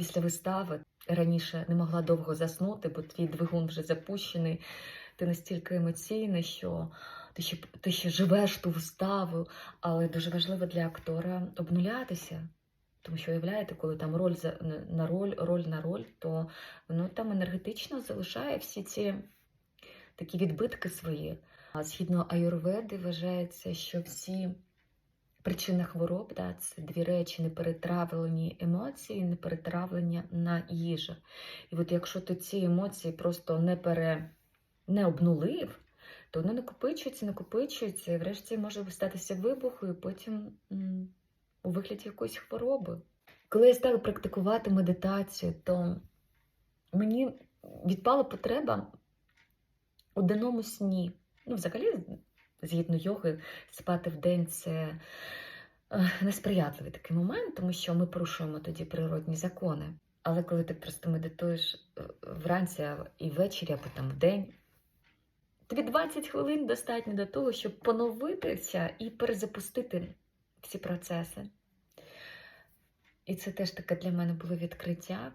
після вистави раніше не могла довго заснути, бо твій двигун вже запущений. Ти настільки емоційний, що ти ще, ти ще живеш ту виставу, але дуже важливо для актора обнулятися. Тому що уявляєте, коли там роль на- роль, роль на роль, то воно там енергетично залишає всі ці такі відбитки свої. А згідно аюрведи вважається, що всі причини хвороб да, це дві речі: неперетравлені емоції, неперетравлення на їжа. І от якщо ти ці емоції просто не пере не обнулив, то воно накопичується, накопичується, і врешті може статися вибуху, і потім м, у вигляді якоїсь хвороби. Коли я стала практикувати медитацію, то мені відпала потреба у денному сні. Ну, взагалі, згідно йоги, спати в день це е, несприятливий такий момент, тому що ми порушуємо тоді природні закони. Але коли ти просто медитуєш е, вранці і ввечері, або там в день, тобі 20 хвилин достатньо до того, щоб поновитися і перезапустити всі процеси. І це теж таке для мене було відкриття.